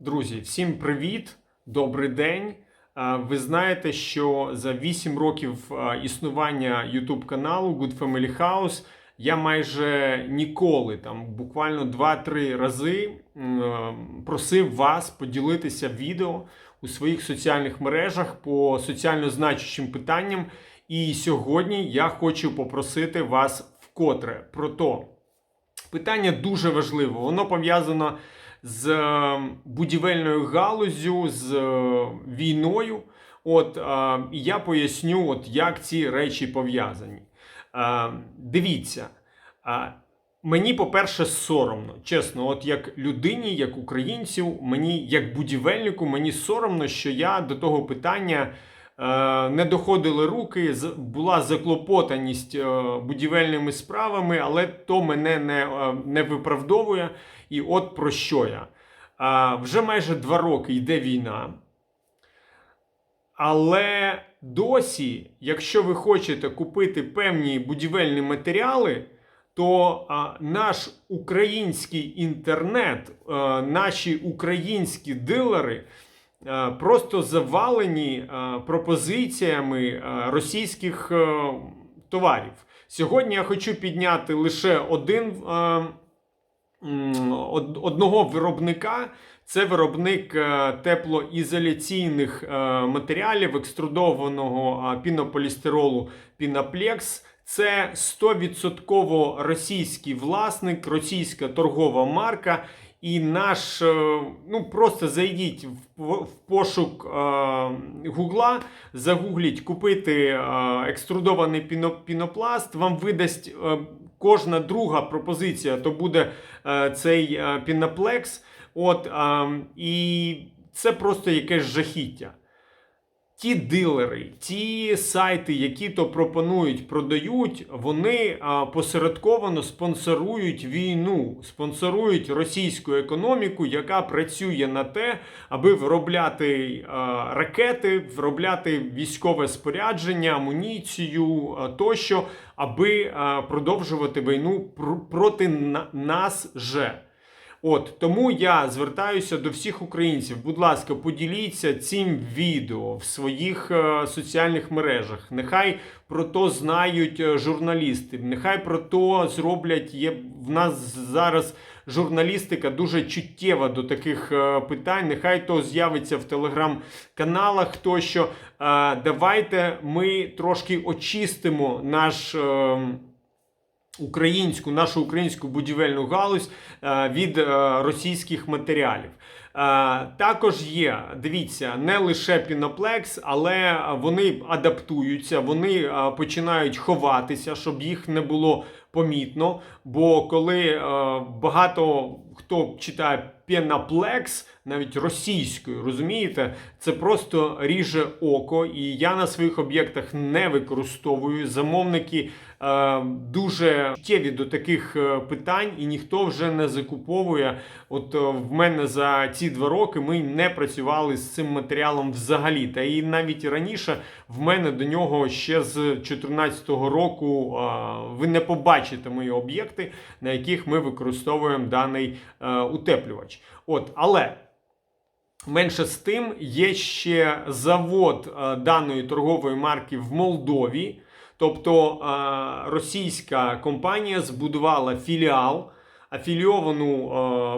Друзі, всім привіт, добрий день. Ви знаєте, що за 8 років існування YouTube каналу Good Family House я майже ніколи, там буквально 2-3 рази просив вас поділитися відео у своїх соціальних мережах по соціально значущим питанням. І сьогодні я хочу попросити вас вкотре про то. Питання дуже важливе. Воно пов'язано з е, будівельною галузю, з е, війною. От е, і я поясню, от як ці речі пов'язані. Дивіться, мені, по-перше, соромно. Чесно, от як людині, як українцю, мені, як будівельнику, мені соромно, що я до того питання. Е, Не доходили руки, була заклопотаність е, будівельними справами, але то мене не, е, не виправдовує. І от про що я. Вже майже два роки йде війна. Але досі, якщо ви хочете купити певні будівельні матеріали, то а, наш український інтернет, а, наші українські дилери просто завалені пропозиціями російських товарів. Сьогодні я хочу підняти лише один. одного виробника. Це виробник е, теплоізоляційних е, матеріалів екструдованого е, пінополістиролу Пінаплекс. Це 100% російський власник, російська торгова марка. І наш, е, ну просто зайдіть в, пошук е, Гугла, загугліть купити е, екструдований піно, пінопласт. Вам видасть кожна друга пропозиція, то буде цей пінаплекс. От, е, і це просто якесь жахіття. Ті дилери, ті сайти, які то пропонують, продають, вони посередковано спонсорують війну, спонсорують російську економіку, яка працює на те, аби виробляти ракети, виробляти військове спорядження, амуніцію тощо, аби продовжувати війну пр- проти на- нас же. От тому я звертаюся до всіх українців. Будь ласка, поділіться цим відео в своїх е, соціальних мережах. Нехай про то знають е, журналісти. Нехай про то зроблять. Є в нас зараз журналістика дуже чуттєва до таких е, питань. Нехай то з'явиться в телеграм-каналах. Тощо Е, давайте ми трошки очистимо наш. е, українську, нашу українську будівельну галузь е, від е, російських матеріалів. Е, Також є, дивіться, не лише піноплекс, але вони адаптуються, вони починають ховатися, щоб їх не було помітно. Бо коли багато хто читає піноплекс, навіть російською, розумієте, це просто ріже око, і я на своїх об'єктах не використовую. Замовники е, дуже чуттєві до таких е, питань, і ніхто вже не закуповує. От е, в мене за ці два роки ми не працювали з цим матеріалом взагалі. Та і навіть раніше в мене до нього ще з 2014 року е, ви не побачите мої об'єкти, на яких ми використовуємо даний е, утеплювач. От, але. Менше з тим, є ще завод е, даної торгової марки в Молдові. Тобто російська компанія збудувала філіал, афілійовану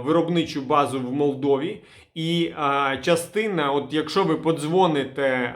виробничу базу в Молдові. І частина, от якщо ви подзвоните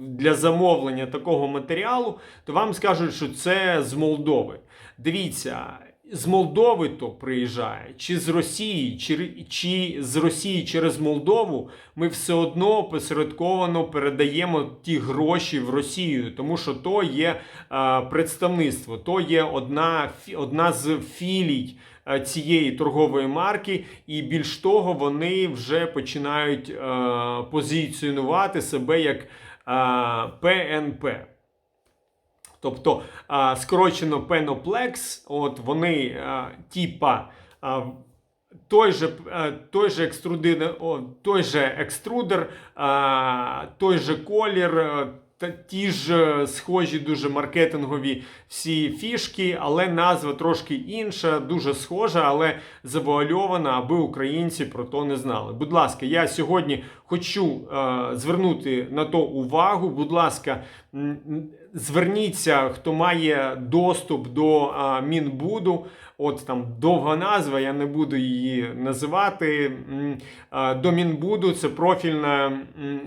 для замовлення такого матеріалу, то вам скажуть, що це з Молдови. Дивіться, з Молдови то приїжджає, чи з Росії, чи, чи з Росії через Молдову, ми все одно посередковано передаємо ті гроші в Росію, тому що то є е, представництво, то є одна, одна з філій е, цієї торгової марки, і більш того, вони вже починають е, позиціонувати себе як е, ПНП. Тобто а, скорочено пеноплекс, от вони а, типа а, той же, той же екструдер, той же екструдер, а, той же колір, та ті ж е, схожі дуже маркетингові всі фішки, але назва трошки інша, дуже схожа, але завуальована, аби українці про то не знали. Будь ласка, я сьогодні хочу е, звернути на то увагу. Будь ласка, зверніться, хто має доступ до е, Мінбуду. От там довга назва, я не буду її називати. До Мінбуду це профільне,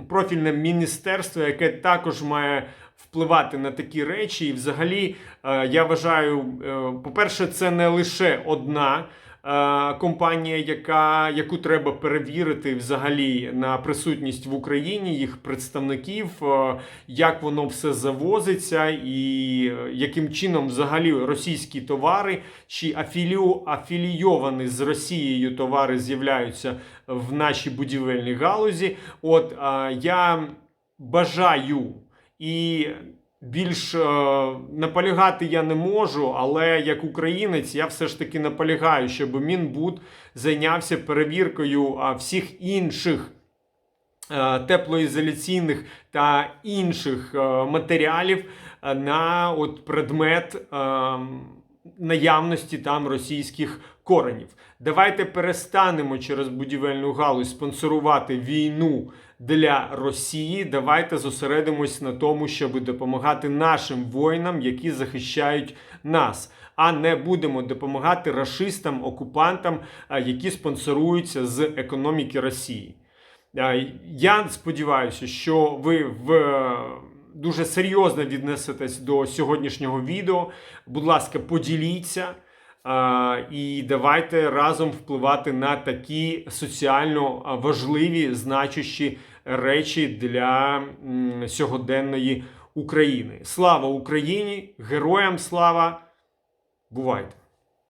профільне міністерство, яке також має впливати на такі речі. І взагалі, е, я вважаю, е, по-перше, це не лише одна. Е, Компанія, яка, яку треба перевірити взагалі на присутність в Україні, їх представників, е, як воно все завозиться, і е, яким чином взагалі російські товари чи афілію, афілійовані з Росією товари з'являються в нашій будівельній галузі. От я бажаю і більш е, наполягати я не можу, але як українець я все ж таки наполягаю, щоб Мінбуд зайнявся перевіркою е, всіх інших. е, Теплоізоляційних та інших е, матеріалів е, на от предмет е, наявності там російських коренів. Давайте перестанемо через будівельну галузь спонсорувати війну для Росії. Давайте зосередимось на тому, щоб допомагати нашим воїнам, які захищають нас. А не будемо допомагати рашистам, окупантам, які спонсоруються з економіки Росії. Я сподіваюся, що ви в дуже серйозно віднесетесь до сьогоднішнього відео. Будь ласка, поділіться. І давайте разом впливати на такі соціально важливі, значущі речі для сьогоденної України. Слава Україні! Героям слава! Бувайте!